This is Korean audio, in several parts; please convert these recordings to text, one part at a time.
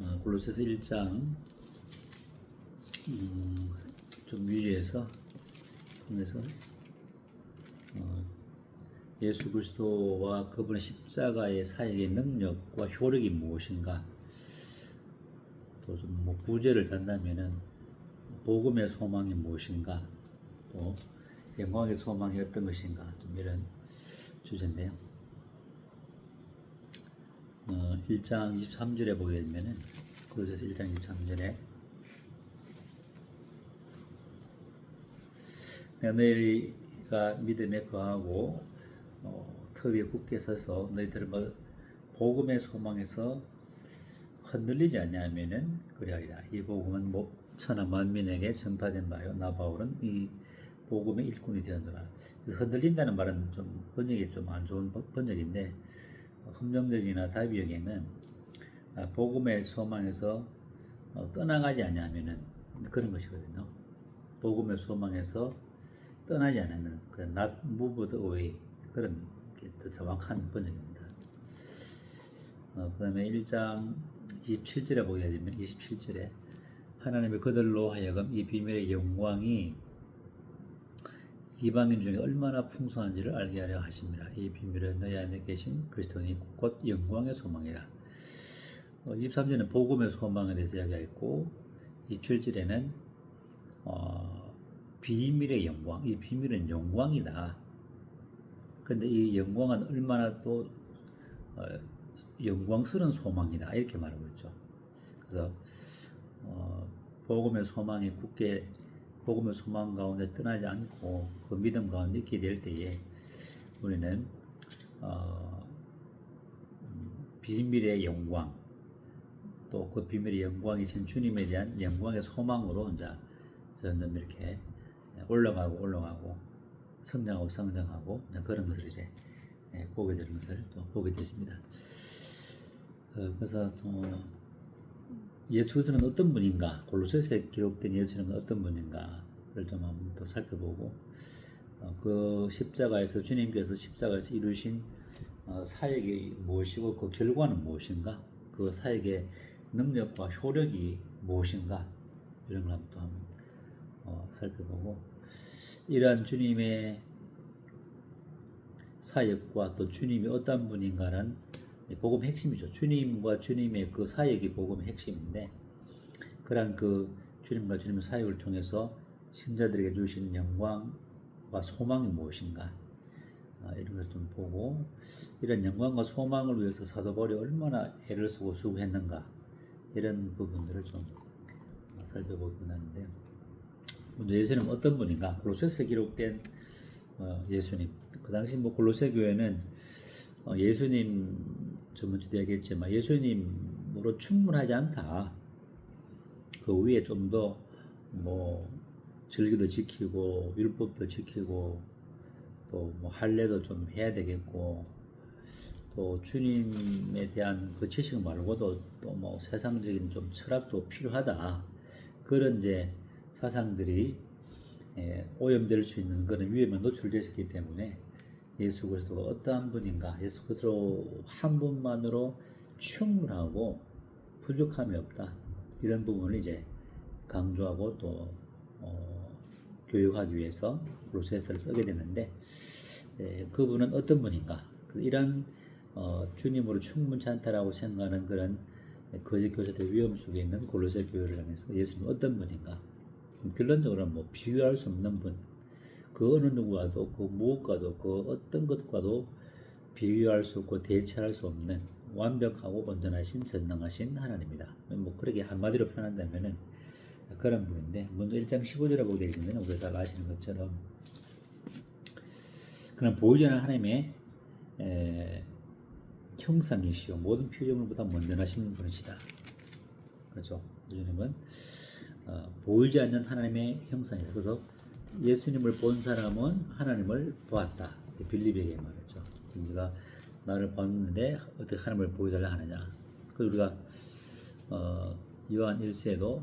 어, 골로새서 1장 음, 좀 위에서 통해서 어, 예수 그리스도와 그분의 십자가의 사역의 능력과 효력이 무엇인가? 또 좀뭐 구제를 단다면은 복음의 소망이 무엇인가? 또 영광의 소망이 어떤 것인가? 좀 이런 주제인데요. 어, 1장 23절에 보게 되면은 그로새서 1장 23절에 내가 너희가 믿음에 거하고 어, 터 위에 굳게 서서 너희들을 뭐 복음의 소망에서 흔들리지 않냐면은 그리하리라. 이 복음은 뭐 천하 만민에게 전파된 바요. 나 바울은 이 복음의 일꾼이 되었노라. 흔들린다는 말은 좀 번역이 좀 안 좋은 번- 번역인데 흠정적이나 다비역에는 아, 복음의 소망에서 어, 떠나가지 않냐면은 그런 것이거든요. 복음의 소망에서 떠나지 않으면 그런 not moved away 그런 게더 정확한 번역입니다. 어, 그 다음에 1장 27절에 보게 되면 27절에 하나님의 그들로 하여금 이 비밀의 영광이 이방인 중에 얼마나 풍성한지를 알게 하려 하십니다. 이 비밀은 너희 안에 계신 그리스도니 곧 영광의 소망이라. 어, 23절은 복음의 소망에 대해서 이야기했고 27절에는 어, 비밀의 영광, 이 비밀은 영광이다. 근데 이 영광은 얼마나 또 어, 영광스러운 소망이다 이렇게 말하고 있죠. 그래서 어, 복음의 소망이 굳게 복음의 소망 가운데 떠나지 않고 그 믿음 가운데 있게 될 때에 우리는 어, 음, 비밀의 영광 또 그 비밀의 영광이신 주님에 대한 영광의 소망으로 이제 점점 이렇게 올라가고 올라가고 성장하고 성장하고 그런 것을 이제 예, 보게 되는 것을 또 보게 되십니다. 어, 그래서 어, 예수는 어떤 분인가? 골로새서에 기록된 예수는 어떤 분인가를 좀 한번 더 살펴보고 어, 그 십자가에서 주님께서 십자가에서 이루신 어, 사역이 무엇이고 그 결과는 무엇인가? 그 사역의 능력과 효력이 무엇인가? 이런 걸 또 한번 어, 살펴보고 이러한 주님의 사역과 또 주님이 어떤 분인가는 이 복음의 핵심이죠. 주님과 주님의 그 사역이 복음의 핵심인데 그러한 그 주님과 주님의 사역을 통해서 신자들에게 주신 영광과 소망이 무엇인가 아, 이런 걸좀 보고 이런 영광과 소망을 위해서 사도 바울이 얼마나 애를 쓰고 수고했는가 이런 부분들을 좀 살펴보고 하는데요. 먼저 예수님 어떤 분인가? 골로새서에 기록된 어, 예수님. 그 당시 뭐 골로새 교회는 어, 예수님 저번주도 얘기했지만 예수님으로 충분하지 않다. 그 위에 좀 더뭐 절기도 지키고 율법도 지키고 또 뭐 할례도 좀 해야 되겠고 또 주님에 대한 그 지식 말고도 또 뭐 세상적인 좀 철학도 필요하다. 그런 이제 사상들이 예, 오염될 수 있는 그런 위험에 노출되어 있기 때문에 예수 그리스도가 어떠한 분인가? 예수 그리스도 한 분만으로 충분하고 부족함이 없다. 이런 부분을 이제 강조하고 또 어, 교육하기 위해서 로세서를 쓰게 되는데 예, 그분은 어떤 분인가? 그 이런 어, 주님으로 충분치 않다라고 생각하는 그런 거짓 교사들 위험 속에 있는 골로새 교회를 향해서 예수님 어떤 분인가? 결론적으로 뭐 비교할 수 없는 분, 그 어느 누구와도 그 무엇과도 그 어떤 것과도 비교할 수 없고 대체할 수 없는 완벽하고 온전하신 전능하신 하나님이다. 뭐 그렇게 한마디로 표현한다면은 그런 분인데 먼저 1장 15절에 보게 되면 우리가 다 아시는 것처럼 그런 보이지 않는 하나님의 에, 형상이시요 모든 표정을보다 먼저하신 분이시다. 그렇죠. 예수님은 어, 보이지 않는 하나님의 형상이다. 그래서 예수님을 본 사람은 하나님을 보았다. 빌립에게 말했죠. 네가 나를 봤는데 어떻게 하나님을 보여달라 하느냐. 그 우리가 어, 요한 1세에도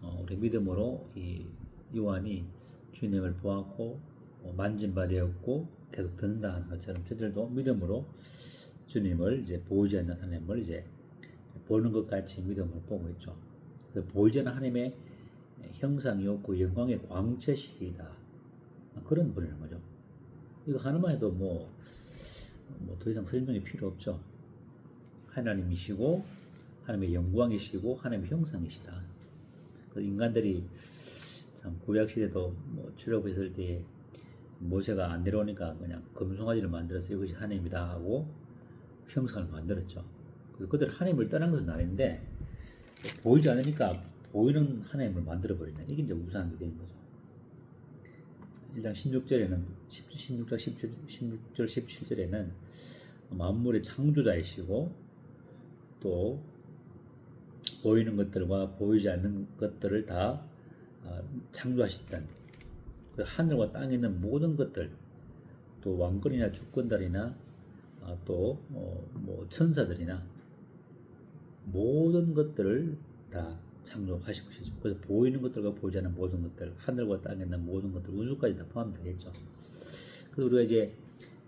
어, 우리 믿음으로 이 요한이 주님을 보았고 어, 만진 바 되었고 계속 듣는다 하는 것처럼 저들도 믿음으로 주님을 이제 보이지 않는 하나님을 이제 보는 것 같이 믿음으로 보고 있죠. 보이지 않는 하나님의 형상이었고 영광의 광채시이다. 그런 분이라는 거죠. 이거 하나만 해도 뭐, 뭐 더 이상 설명이 필요 없죠. 하나님이시고 하나님의 영광이시고 하나님의 형상이시다. 그 인간들이 참 구약 시대도 뭐 출애굽했을 때 모세가 안 내려오니까 그냥 금송아지를 만들어서 이것이 하나님이다 하고 형상을 만들었죠. 그래서 그들 하나님을 떠난 것은 아닌데 보이지 않으니까 보이는 하나님을 만들어 버리네. 이게 이제 우상이 되는 거죠. 1장 16절에는 16절 17, 16절 17절에는 만물의 창조자이시고 또 보이는 것들과 보이지 않는 것들을 다 아, 창조하셨다는 그 하늘과 땅에 있는 모든 것들 또 왕권이나 주권들이나 아, 또뭐 천사들이나 모든 것들을 다 창조하신 것이죠. 그래서 보이는 것들과 보이지 않는 모든 것들, 하늘과 땅에 있는 모든 것들, 우주까지 다 포함되겠죠. 그래서 우리가 이제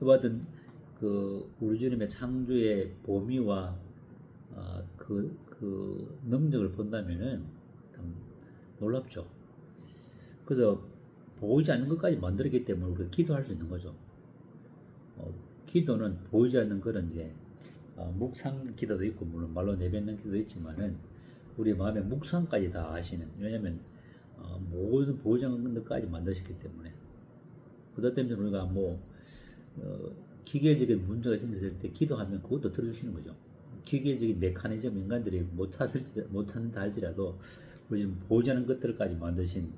받은 그 우리 주님의 창조의 범위와 아, 그, 그 능력을 본다면은 참 놀랍죠. 그래서 보이지 않는 것까지 만들었기 때문에 우리가 기도할 수 있는 거죠. 어, 기도는 보이지 않는 그런 이제 어, 묵상 기도도 있고 물론 말로 내뱉는 기도도 있지만은 우리 마음의 묵상까지 다 아시는 왜냐하면 어, 모든 것까지 만드셨기 때문에 그것 때문에 우리가 뭐 어, 기계적인 문제가 생겼을 때 기도하면 그것도 들어주시는 거죠. 기계적인 메커니즘 인간들이 못하는다 할지라도 우리 지금 않는 것들까지 만드신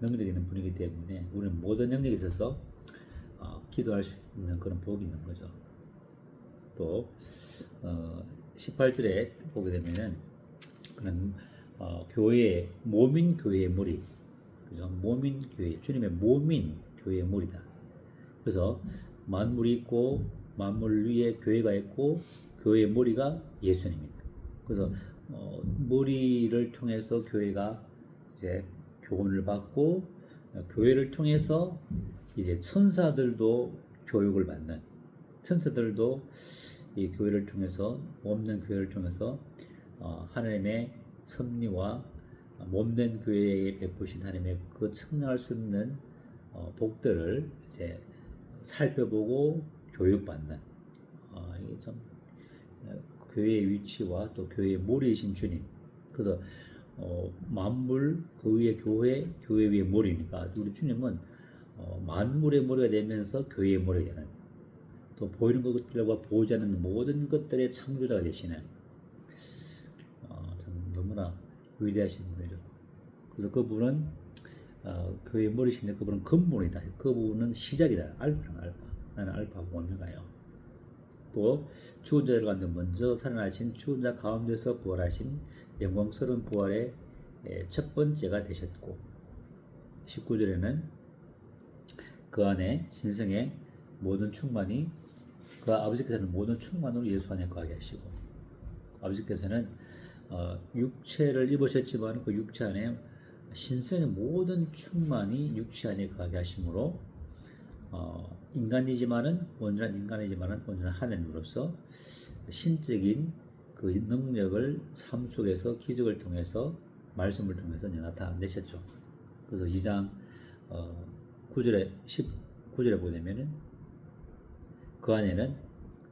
능력이 있는 분이기 때문에 우리는 모든 능력에 있어서 어, 기도할 수 있는 그런 복이 있는 거죠. 또 어, 18절에 보게 되면은 그런 어, 교회 몸인 교회의 머리 그죠? 몸인 교회 주님의 몸인 교회의 머리다. 그래서 만물이 있고 만물 위에 교회가 있고 교회의 머리가 예수님입니다. 그래서 어, 머리를 통해서 교회가 이제 교훈을 받고 어, 교회를 통해서 이제 천사들도 교육을 받는 천사들도 이 교회를 통해서 몸된 교회를 통해서 어, 하나님의 섭리와 몸된 교회에 베푸신 하나님의 그 청량할 수 있는 어, 복들을 이제 살펴보고 교육받는 어, 이게 참 어, 교회의 위치와 또 교회의 머리이신 주님. 그래서 어, 만물 그 위에 교회 교회 위에 머리니까 우리 주님은 어, 만물의 머리가 되면서 교회의 머리가 되는 또 보이는 것들과 보이지 않는 모든 것들의 창조자가 되시는 어, 참 너무나 위대하신 분이죠. 그래서 그분은 어, 교회의 머리신데 그분은 근본이다. 그분은 시작이다. 알파는 알파. 나는 알파고 오메가요. 또 죽은 자를 가운데 먼저 살아나신 죽은 자 가운데서 부활하신 영광스러운 부활의 에, 첫 번째가 되셨고 19절에는 그 안에 신성의 모든 충만이 그 아버지께서는 모든 충만으로 예수 안에 거하게 하시고 아버지께서는 어, 육체를 입으셨지만 그 육체 안에 신성의 모든 충만이 육체 안에 거하게 하심으로 어, 인간이지만은 온전한 인간이지만은 온전한 하나님으로서 신적인 그 능력을 삶 속에서 기적을 통해서 말씀을 통해서 나타내셨죠. 그래서 2장 어, 9절에 19절에 보면은 그 안에는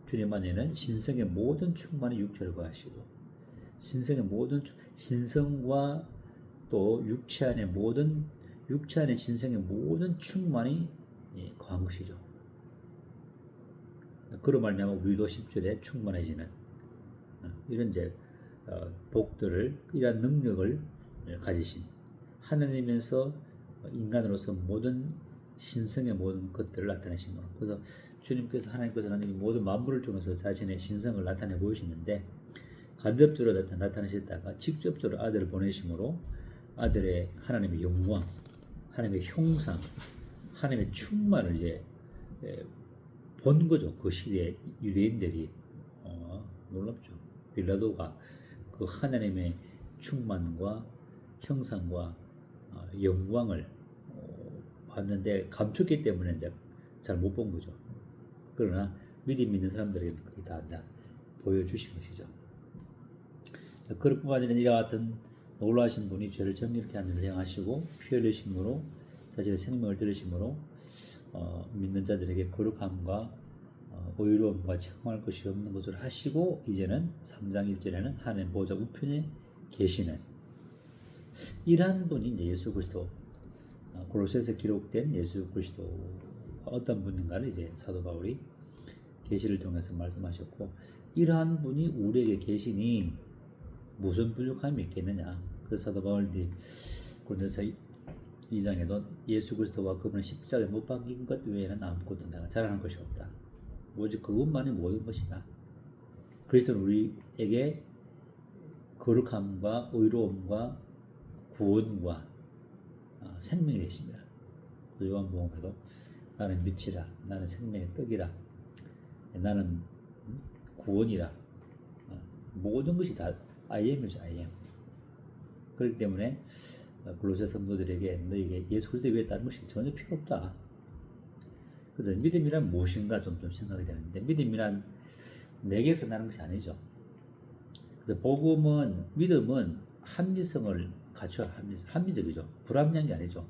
주님 안에는 신성의 모든 충만이 육체를 거하시고 신성의 모든 충- 신성과 또 육체 안에 모든 육체 안에 신성의 모든 충만이 예, 거한 것이죠. 그로 말미암아 우리도 10절에 충만해지는 어, 이런 이제 어, 복들을 이러한 능력을 예, 가지신 하나님에서 인간으로서 모든 신성의 모든 것들을 나타내신 거로 그래서 주님께서 하나님께서는 이 모든 만물을 통해서 자신의 신성을 나타내 보이시는데 간접적으로 나타- 나타내셨다가 직접적으로 아들을 보내심으로 아들의 하나님의 영광, 하나님의 형상, 하나님의 충만을 이제 에, 본 거죠. 그 시대의 유대인들이 어, 놀랍죠. 빌라도가 그 하나님의 충만과 형상과 어, 영광을 어, 봤는데 감췄기 때문에 이제 잘 못 본 거죠. 그러나 믿음 있는 사람들에게 다 이제 보여주신 것이죠. 그뿐만 아니라 이와 같은 놀라신 분이 죄를 정결케 하는 일을 행하시고 피 흘리심으로 자신의 생명을 들으심으로 어, 믿는 자들에게 거룩함과 어, 의로움과 책망할 것이 없는 것을 하시고 이제는 3장 1절에는 하나님 보좌 우편에 계시는 이러한 분이 예수 그리스도 어, 골로새서 기록된 예수 그리스도 어떤 분인가를 이제 사도 바울이 계시를 통해서 말씀하셨고 이러한 분이 우리에게 계시니 무슨 부족함이 있겠느냐. 그래서 사도 바울이 고린도서 2장에도 예수 그리스도와 그분의 십자가에 못 박힌 것 외에는 아무것도 내가 자랑할 것이 없다. 오직 그것만이 모든 것이다. 그리스도는 우리에게 거룩함과 의로움과 구원과 아, 생명이 되십니다. 그 요한복음에도 나는 빛이라, 나는 생명의 떡이라, 나는 음, 구원이라, 어, 모든 것이 다 I am이죠, I am. 그렇기 때문에 어, 골로새 성도들에게 너에게 예수 그리스도 외에 다른 것이 전혀 필요 없다. 그래서 믿음이란 무엇인가 좀, 좀 생각이 되는데 믿음이란 내게서 나는 것이 아니죠. 그래서 복음은 믿음은 합리성을 갖춰야 합리, 합리적이죠. 불합리한 게 아니죠.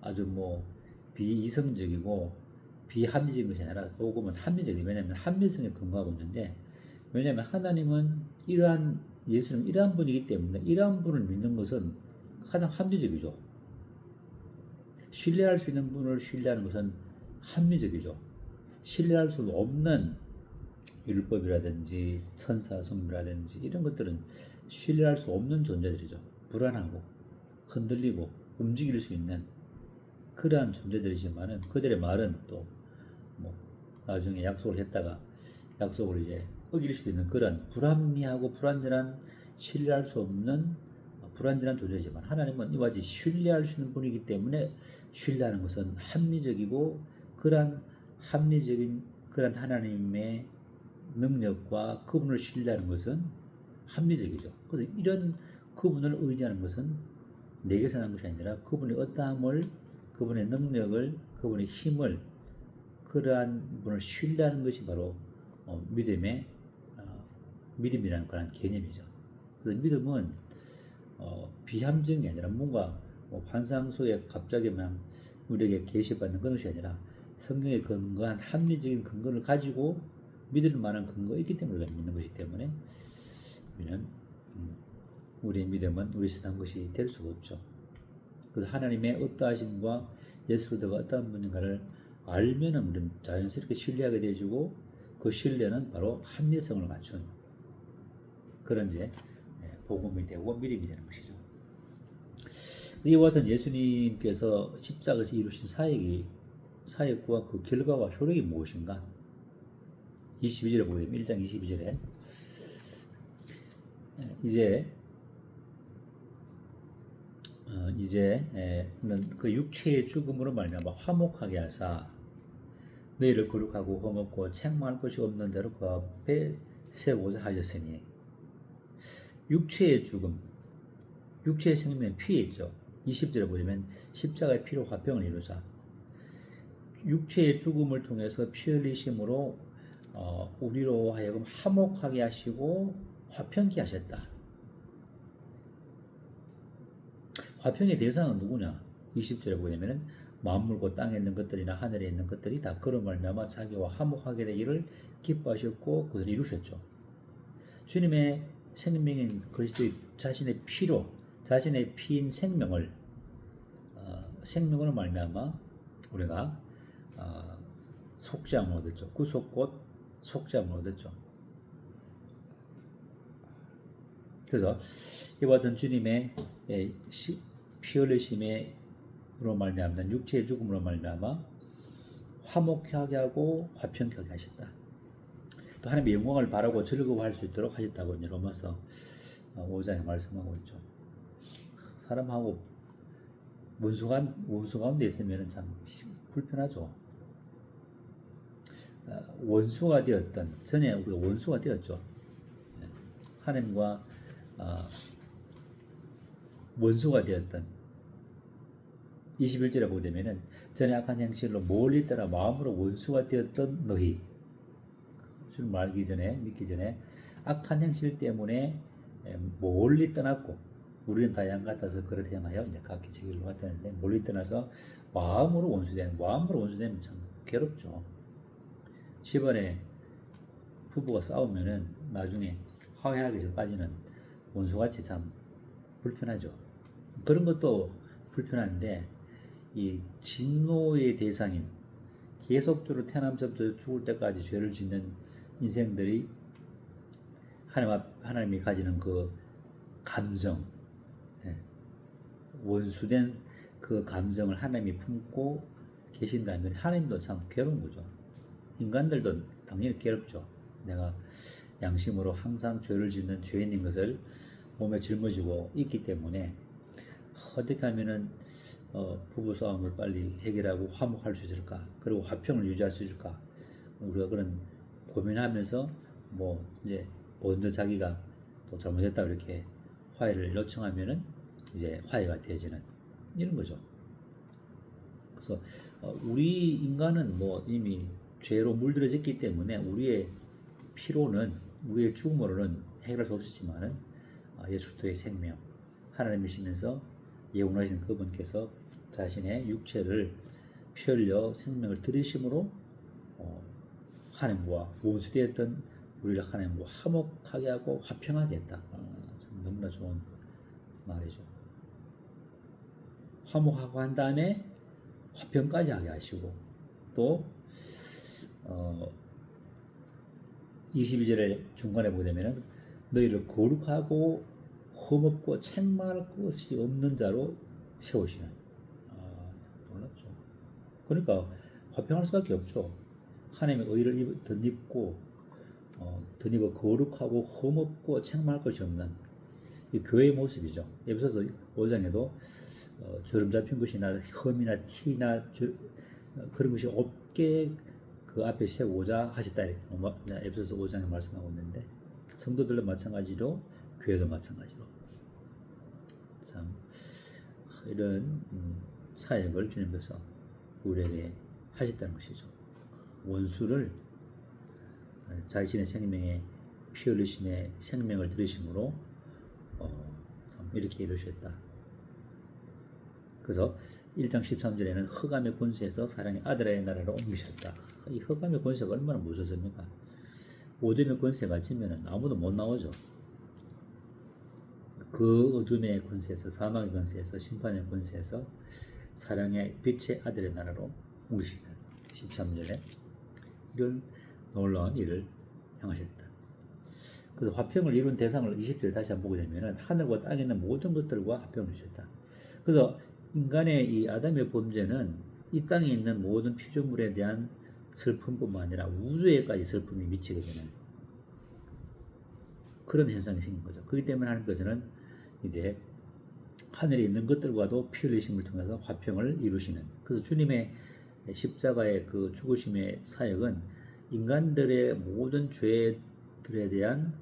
아주 뭐 비이성적이고 비합리적인 것이 아니라 복음은 합리적이에요. 왜냐하면 합리성에 근거하고 있는데 왜냐하면 하나님은 이러한 예수는 이러한 분이기 때문에 이러한 분을 믿는 것은 가장 합리적이죠. 신뢰할 수 있는 분을 신뢰하는 것은 합리적이죠. 신뢰할 수 없는 율법이라든지 천사 성이라든지 이런 것들은 신뢰할 수 없는 존재들이죠. 불안하고 흔들리고 움직일 수 있는 그러한 존재들이지만은 그들의 말은 또 뭐 나중에 약속을 했다가 약속을 이제 어길 수도 있는 그런 불합리하고 불안전한 신뢰할 수 없는 불안전한 존재이지만 하나님은 이와 같이 신뢰할 수 있는 분이기 때문에 신뢰하는 것은 합리적이고 그러한 합리적인 그런 하나님의 능력과 그분을 신뢰하는 것은 합리적이죠. 그래서 이런 그분을 의지하는 것은 내게서 난 것이 아니라 그분의 어떠함을, 그분의 능력을, 그분의 힘을, 그러한 분을 신뢰하는 것이 바로 어, 믿음의 어, 믿음이라는 그런 개념이죠. 그래서 믿음은 어, 게 아니라 뭔가 뭐 환상 속에 갑자기 막 우리에게 계시받는 그런 것이 아니라 성경에 근거한 합리적인 근거를 가지고 믿을 만한 근거가 있기 때문에 믿는 것이기 때문에 우리는 음, 우리의 믿음은 우리 신한 것이 될 수가 없죠. 그래서 하나님의 어떠하심과 예수 그리스도가 어떠한 분인가를 알면은 우리는 자연스럽게 신뢰하게 되어지고 그 신뢰는 바로 합리성을 갖춘 그런 이제 예, 복음이 되고 믿음이 되는 것이죠. 이와 같은 예수님께서 십자가에서 이루신 사역이 사역과 그 결과와 효력이 무엇인가? 22절에 보면 1장 22절에 이제 어, 이제 는그 육체의 죽음으로 말미암아 화목하게 하사 너희를 거룩하고 험없고 책망할 것이 없는 대로 그 앞에 세우고자 하셨으니 육체의 죽음 육체의 생명은 피에 있죠 20절에 보시면 십자가의 피로 화평을 이루자 육체의 죽음을 통해서 피 흘리심으로 어, 우리로 하여금 화목하게 하시고 화평케 하셨다. 화평의 대상은 누구냐? 20절에 보냐면은 만물고 땅에 있는 것들이나 하늘에 있는 것들이 다 그런 말미암아 자기와 화목하게 되기를 기뻐하셨고 그것을 이루셨죠. 주님의 생명인 그리스도의 자신의 피로 자신의 피인 생명을 어, 생명으로 말미암아 우리가 어, 속죄함을 얻었죠. 구속 곧 속죄함을 얻었죠. 그래서 이와 같은 주님의 예, 피 흘리심으로 말미암는 육체의 죽음으로 말미암아 화목하게 하고 화평하게 하셨다. 또 하나님의 영광을 바라고 즐거워할 수 있도록 하셨다고 이제 로마서 5장에 말씀하고 있죠. 사람하고 원수 가 원수 가운데 있으면 참 불편하죠. 어, 원수가 되었던 전에 우리가 원수가 되었죠. 예. 하나님과 어, 원수가 되었던 21절에 보게 되면은 전에 악한 행실로 멀리 따라 마음으로 원수가 되었던 너희 줄 말기 전에 믿기 전에 악한 행실 때문에 예, 멀리 떠났고 우리는 다 양 같아서 그렇대마요 이제 각기 제 길로 갔다는데 멀리 떠나서 마음으로 원수되는 마음으로 원수되면 참 괴롭죠. 집안에 부부가 싸우면은 나중에 화해하기 전까지는 원수같이 참 불편하죠. 그런 것도 불편한데 이 진노의 대상인 계속적으로 태어남서부터 죽을 때까지 죄를 짓는 인생들이 하나님 앞, 하나님이 가지는 그 감정, 예, 원수된 그 감정을 하나님이 품고 계신다면 하나님도 참 괴로운 거죠. 인간들도 당연히 괴롭죠. 내가 양심으로 항상 죄를 짓는 죄인인 것을 몸에 짊어지고 있기 때문에 어떻게 하면은 어, 부부 싸움을 빨리 해결하고 화목할 수 있을까? 그리고 화평을 유지할 수 있을까? 우리가 그런 고민하면서 뭐 이제 먼저 자기가 또 잘못했다 이렇게 화해를 요청하면은 이제 화해가 되어지는 이런 거죠. 그래서 어, 우리 인간은 뭐 이미 죄로 물들어졌기 때문에 우리의 피로는 우리의 죽음으로는 해결할 수 없었지만은 아, 예수 그리스도의 생명 하나님이시면서 예언하신 그분께서 자신의 육체를 피 흘려 생명을 들이심으로 어, 하나님과 원수되었던 우리를 하나님과 화목하게 하고 화평하게 했다. 어, 참 너무나 좋은 말이죠. 화목하고 한 다음에 화평까지 하게 하시고 또 어, 22절에 중간에 되면은 너희를 거룩하고 험없고 책망할 것이 없는 자로 세우시는 아, 놀랍죠. 그러니까 화평할 수밖에 없죠. 하나님의 의를 입- 덧입고 어, 덧입어 거룩하고 험없고 책망할 것이 없는 이 교회의 모습이죠. 에베소서 5장에도 어, 주름 잡힌 것이나 흠이나 티나 주, 어, 그런 것이 없게 그 앞에 세우고자 하셨다 뭐, 에베소서 5장에 말씀하고 있는데 성도들도 마찬가지로 교회도 마찬가지로 참 이런 음, 사역을 주님께서 우리에게 하셨다는 것이죠. 원수를 자신의 생명에 피 흘리심에 생명을 들으심으로 어, 참 이렇게 이루셨다. 그래서 1장 13절에는 흑암의 권세에서 사랑의 아들의 나라로 옮기셨다. 이 흑암의 권세가 얼마나 무서워집니까? 어둠의 권세가 지면은 아무도 못 나오죠. 그 어둠의 권세에서 사망의 권세에서 심판의 권세에서 사랑의 빛의 아들의 나라로 옮기시다. 13절에 이런 놀라운 일을 행하셨다. 그래서 화평을 이룬 대상을 20절에 다시 한번 보게 되면은 하늘과 땅에 있는 모든 것들과 화평을 주셨다. 그래서 인간의 이 아담의 범죄는 이 땅에 있는 모든 피조물에 대한 슬픔뿐만 아니라 우주에까지 슬픔이 미치게 되는 그런 현상이 생긴 거죠. 그렇기 때문에 하나님께서는 이제 하늘에 있는 것들과도 피 흘리심을 통해서 화평을 이루시는 그래서 주님의 십자가의 그 죽으심의 사역은 인간들의 모든 죄들에 대한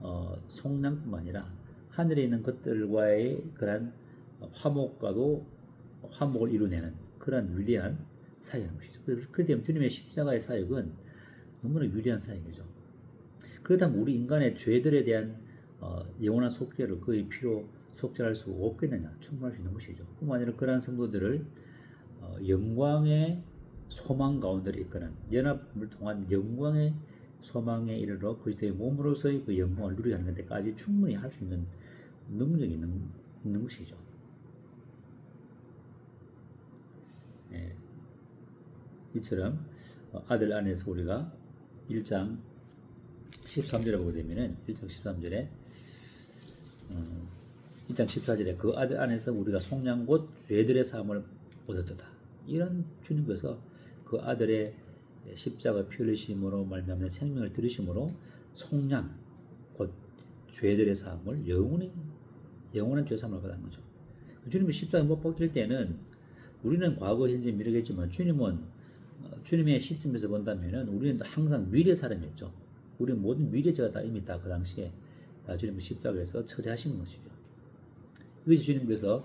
어, 속량뿐만 아니라 하늘에 있는 것들과의 그러한 화목과도 화목을 이루내는 그런 위대한 사역인 것이죠. 그렇기 때문에 주님의 십자가의 사역은 너무나 위대한 사역이죠. 그렇다면 우리 인간의 죄들에 대한 어, 영원한 속죄를 그의 피로 속죄할 수 없겠느냐? 충분할 수 있는 것이죠. 뿐만 아니라 그러한 성도들을 어, 영광의 소망 가운데 이끄는 연합을 통한 영광의 소망에 이르러 그리스도의 몸으로서의 그 영광을 누리게 하는 데까지 충분히 할 수 있는 능력이 있는, 있는 것이죠. 예. 이처럼 어, 아들 안에서 우리가 1장 13절에 보게 되면은 1장 13절에 음, 1장 14절에 그 아들 안에서 우리가 속량 곧 죄들의 사함을 얻었다. 이런 주님께서 그 아들의 십자가 피 흘리심으로 말미암는 생명을 들으심으로 속량 곧 죄들의 사함을 영원히 영원한 죄 사함을 받은 거죠. 주님이 십자가 못 박힐 때는 우리는 과거 현재 미래겠지만 주님은 어, 주님의 시점에서 본다면은 우리는 항상 미래 사람이었죠. 우리 모든 미래죄가 다 이미 다 그 당시에 다 주님의 십자가에서 처리하신 것이죠. 이것이 주님께서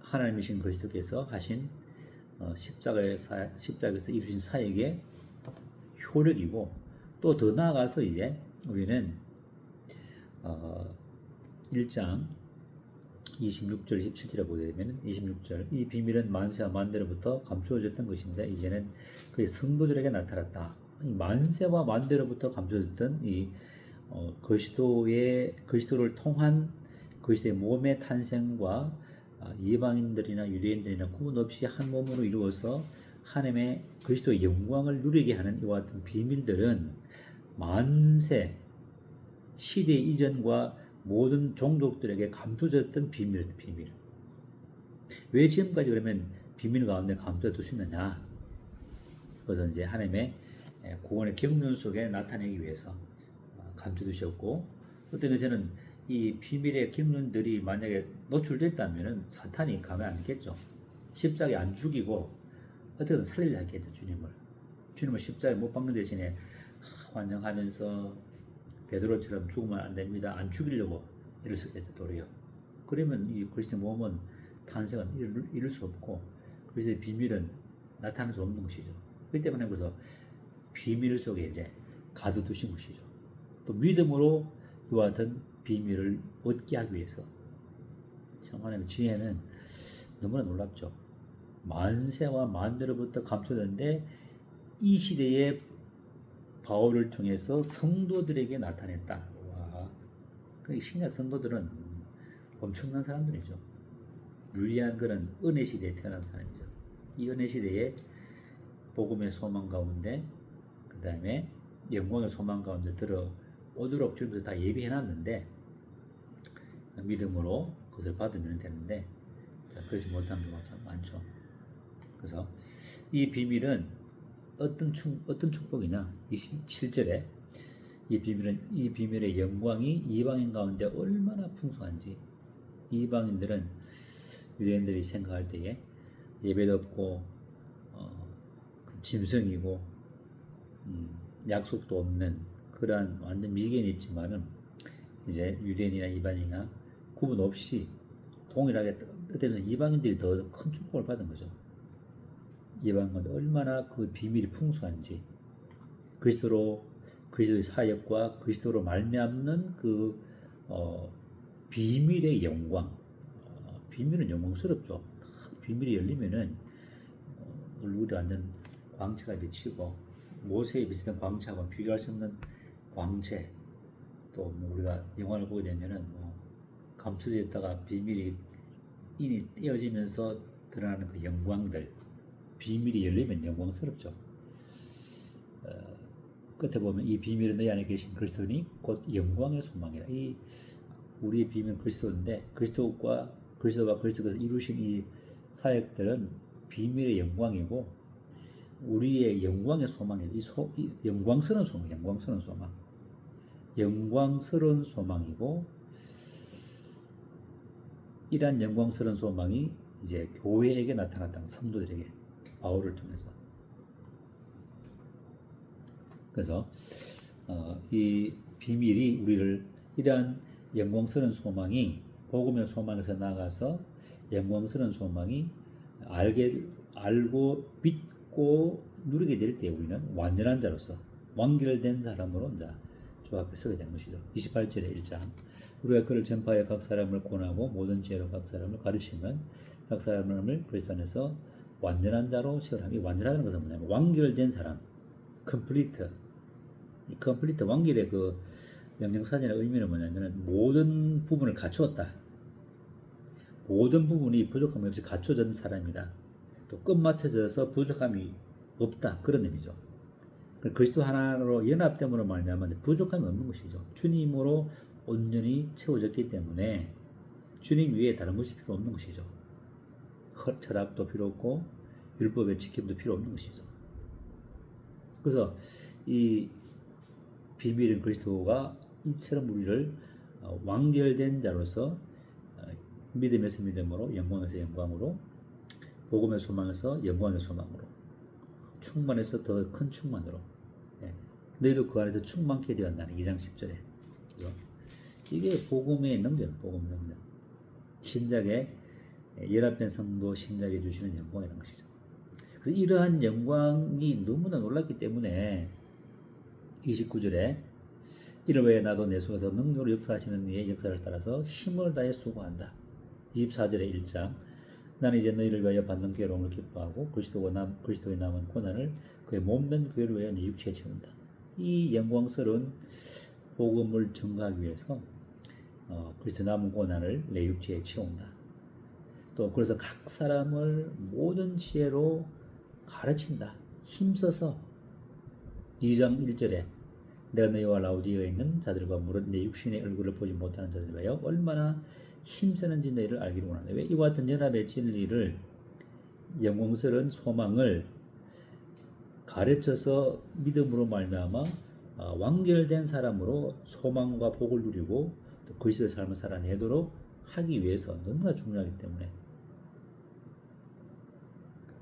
하나님이신 그리스도께서 하신 어, 십자가의 사, 십자가에서 이루신 사역의 효력이고 또 더 나아가서 이제 우리는 어, 1장 26절 27절에 보게 되면 26절 이 비밀은 만세와 만대로부터 감추어졌던 것인데 이제는 그의 성도들에게 나타났다. 이 만세와 만대로부터 감추어졌던 이 어, 그리스도의 그리스도를 통한 그리스도의 몸의 탄생과 아, 이방인들이나 유대인들이나 구분 없이 한 몸으로 이루어서 하나님의 그리스도의 영광을 누리게 하는 이와 같은 비밀들은 만세 시대 이전과 모든 종족들에게 감춰졌던 비밀, 비밀. 왜 지금까지 그러면 비밀 가운데 감춰 두시느냐? 그것은 이제 하나님의 예, 구원의 경륜 속에 나타내기 위해서 어, 감춰 두셨고, 어떤 것에는 이 비밀의 경륜들이 만약에 노출됐다면 사탄이 가면 안 겠죠. 십자가에 안 죽이고 어떻게든 살리려 했겠죠, 주님을. 주님을 십자가에 못 박는 대신에 하, 환영하면서 베드로처럼 죽으면 안 됩니다. 안 죽이려고 이랬었겠죠, 도리어. 그러면 이 그리스도 몸은 탄생은 이룰, 이룰 수 없고 그리스도의 비밀은 나타날 수 없는 것이죠. 그렇기 때문에 그래서 비밀 속에 이제 가둬두신 것이죠. 또 믿음으로 이와 같은 비밀을 얻게 하기 위해서 하나님의 지혜는 너무나 놀랍죠. 만세와 만대로부터 감춰졌는데 이 시대에 바울을 통해서 성도들에게 나타냈다. 와, 그 신약 성도들은 엄청난 사람들이죠. 유리한 그런 은혜 시대에 태어난 사람이죠. 이 은혜 시대에 복음의 소망 가운데, 그 다음에 영광의 소망 가운데 들어 오도록 주님께서 다 예비해 놨는데, 믿음으로 그것을 받으면 되는데, 자, 그러지 못한 경우가 참 많죠. 그래서 이 비밀은 어떤 축 어떤 축복이냐 27절에 이 비밀은 이 비밀의 영광이 이방인 가운데 얼마나 풍성한지 이방인들은 유대인들이 생각할 때에 예배도 없고 어, 짐승이고 음, 약속도 없는 그러한 완전 미개는 있지만은 이제 유대인이나 이방인이나 구분 없이 동일하게 어떤 이방인들이 더 큰 축복을 받은 거죠. 이방은 얼마나 그 비밀이 풍성한지 그리스도로 그리스도의 사역과 그리스도로 말미암는 그 어, 비밀의 영광 어, 비밀은 영광스럽죠 비밀이 열리면은 어, 얼굴이 완전 광채가 비치고 모세에 비슷한 광채하고 비교할 수 없는 광채 또뭐 우리가 영화를 보게 되면은 뭐 감춰져 있다가 비밀이 인이 떼어지면서 드러나는 그 영광들 비밀이 열리면 영광스럽죠. 어, 끝에 보면 이 비밀은 너희 안에 계신 그리스도니 곧 영광의 소망이라. 이 우리의 비밀은 그리스도인데 그리스도과 그리스도가 그리스도께서 이루신 이 사역들은 비밀의 영광이고 우리의 영광의 소망이에요. 이, 소, 이 영광스러운 소망, 영광스러운 소망, 영광스러운 소망이고 이러한 영광스러운 소망이 이제 교회에게 나타났다는 성도들에게 바울을 통해서. 그래서 어, 이 비밀이 우리를 이러한 영광스러운 소망이 복음의 소망에서 나가서 영광스러운 소망이 알게 알고 믿고 누리게 될 때 우리는 완전한 자로서 완결된 사람으로 이제 주 앞에 서게 된 것이죠. 28절의 1장 우리가 그를 전파해 각 사람을 권하고 모든 지혜로 각 사람을 가르치면 각 사람을 그리스도 안에서 완전한 자로 세우라. 이 완전하다는 것은 뭐냐면 완결된 사람, complete. 이 complete 완결의 그 명령사전의 의미는 뭐냐면 모든 부분을 갖추었다. 모든 부분이 부족함이 없이 갖춰진 사람이다. 또 끝마쳐져서 부족함이 없다. 그런 의미죠. 그리스도 하나로 연합됨으로 말미암아 부족함이 없는 것이죠. 주님으로 온전히 채워졌기 때문에 주님 위에 다른 것이 필요 없는 것이죠. 철학도 필요 없고 율법의 지킴도 필요 없는 것이죠. 그래서 이 비밀은 그리스도가 이처럼 우리를 어, 완결된 자로서 어, 믿음에서 믿음으로 영광에서 영광으로 복음의 소망에서 영광의 소망으로 충만해서 더 큰 충만으로 예. 너희도 그 안에서 충만케 되었다는 2장 10절에 이게 복음의 능력, 복음 능력 신작의 연합된 성도 신작에 주시는 영광이라는 것이죠. 그래서 이러한 영광이 너무나 놀랐기 때문에 29절에 이를 위해 나도 내 속에서 능력으로 역사하시는 이의 역사를 따라서 힘을 다해 수고한다. 24절의 1장 나는 이제 너희를 위하여 받는 괴로움을 기뻐하고 그리스도의 남은 고난을 그의 몸된 교회를 위하여 내 육체에 채운다. 이 영광스러운 복음을 증가하기 위해서 어, 그리스도 남은 고난을 내 육체에 채운다. 또 그래서 각 사람을 모든 지혜로 가르친다. 힘써서 2장 1절에 내가 너희와 라우디에 있는 자들과 물은 내 육신의 얼굴을 보지 못하는 자들 위하여 얼마나 힘쓰는지 너희를 알기를 원한다. 왜 이와 같은 연합의 진리를 영광스러운 소망을 가르쳐서 믿음으로 말미암아 어, 완결된 사람으로 소망과 복을 누리고 또 그리스도의 삶을 살아내도록 하기 위해서 너무나 중요하기 때문에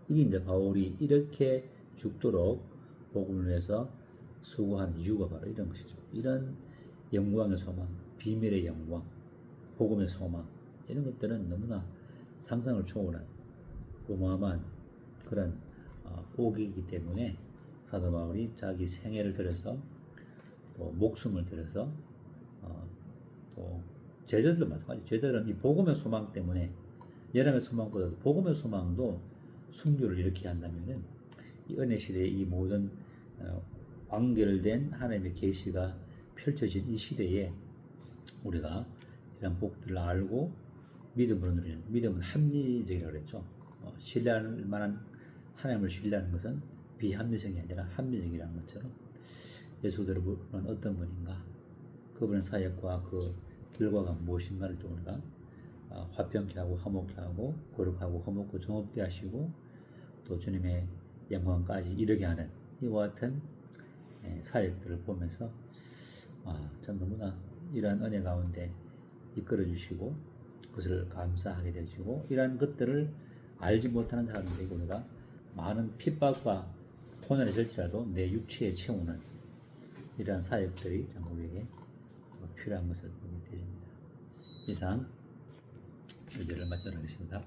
이게 이제 바울이 이렇게 죽도록 복음을 위해서 수고한 이유가 바로 이런 것이죠. 이런 영광의 소망, 비밀의 영광, 복음의 소망 이런 것들은 너무나 상상을 초월한 어마어마한 그런 어, 복이기 때문에 사도 바울이 자기 생애를 들여서 또 목숨을 들여서 어, 또 제자들도 마찬가지. 제자들은 이 복음의 소망 때문에 여름의 소망보다도 복음의 소망도 순교를 이렇게 한다면은 이 은혜 시대의 이 모든 어, 완결된 하나님의 계시가 펼쳐진 이 시대에 우리가 이런 복들을 알고 믿음으로 누리는 믿음은 합리적이라고 그랬죠. 어, 신뢰할 만한 하나님을 신뢰하는 것은 비합리적이 아니라 합리적이라는 것처럼 예수 그리스도는 어떤 분인가? 그분의 사역과 그 결과가 무엇인가를 또 우리가 어, 화평케 하고 화목케 하고 거룩하고 화목고 정없게 하시고 또 주님의 영광까지 이르게 하는 이와 같은 예, 사역들을 보면서 아, 참 너무나 이러한 은혜 가운데 이끌어 주시고 그것을 감사하게 되시고 이러한 것들을 알지 못하는 사람들에게 우리가 많은 핍박과 고난이 될지라도 내 육체에 채우는 이러한 사역들이 참 우리에게 필요한 것을 보게 되십니다. 이상 설교를 마치도록 하겠습니다.